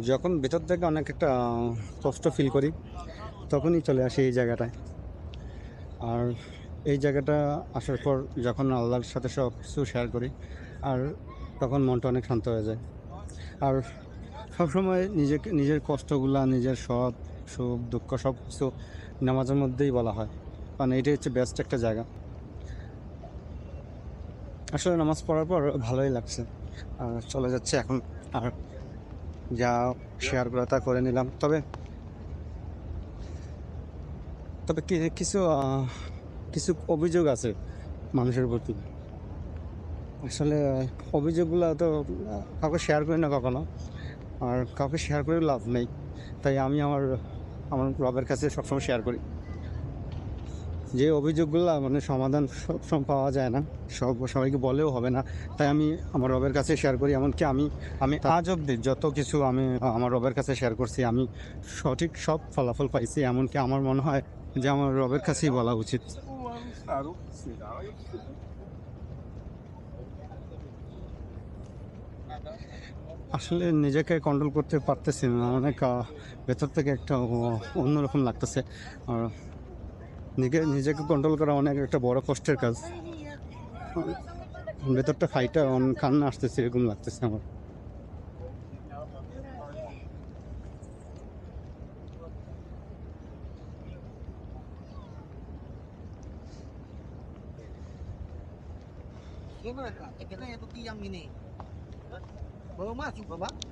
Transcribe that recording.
যখন ভেতর থেকে অনেক একটা কষ্ট ফিল করি, তখনই চলে আসি এই জায়গাটায়। আর এই জায়গাটা আসার পর যখন আল্লাহর সাথে সব কিছু শেয়ার করি, আর তখন মনটা অনেক শান্ত হয়ে যায়। আর সবসময় নিজেকে, নিজের কষ্টগুলা, নিজের সৎ, সুখ, দুঃখ সব কিছু নামাজের মধ্যেই বলা হয়। কারণ এটাই হচ্ছে বেস্ট একটা জায়গা। আসলে নামাজ পড়ার পর ভালোই লাগছে। আর চলে যাচ্ছে এখন। আর যা শেয়ার করা তা করে নিলাম। তবে তবে কিছু কিছু অভিযোগ আছে মানুষের প্রতি। আসলে অভিযোগগুলো তো কাউকে শেয়ার করি না কখনো। আর কাউকে শেয়ার করে লাভ নেই। তাই আমি আমার আমার রবের কাছে সবসময় শেয়ার করি। যে অভিযোগগুলো মানে সমাধান সবসময় পাওয়া যায় না, সব সবাইকে বলেও হবে না। তাই আমি আমার রবের কাছে শেয়ার করি, এমনকি আমি আমি আজ অবধি যত কিছু আমি, আমার রবের কাছে শেয়ার করছি, আমি সঠিক সব ফলাফল পাইছি, এমনকি আমার মনে হয় যে আমার রবের কাছেই বলা উচিত। আসলে নিজেকে কন্ট্রোল করতে পারতেছি না, অনেক ভেতর থেকে একটা অন্যরকম লাগতেছে। আর নিজে নিজেকে কন্ট্রোল করা অনেক একটা বড় কষ্টের কাজ ভেতরটা ফাইটা অন- কান্না আসতেছে, এরকম লাগতেছে আমার Gimana? Kita itu tiang ini. Baru masuk bapak.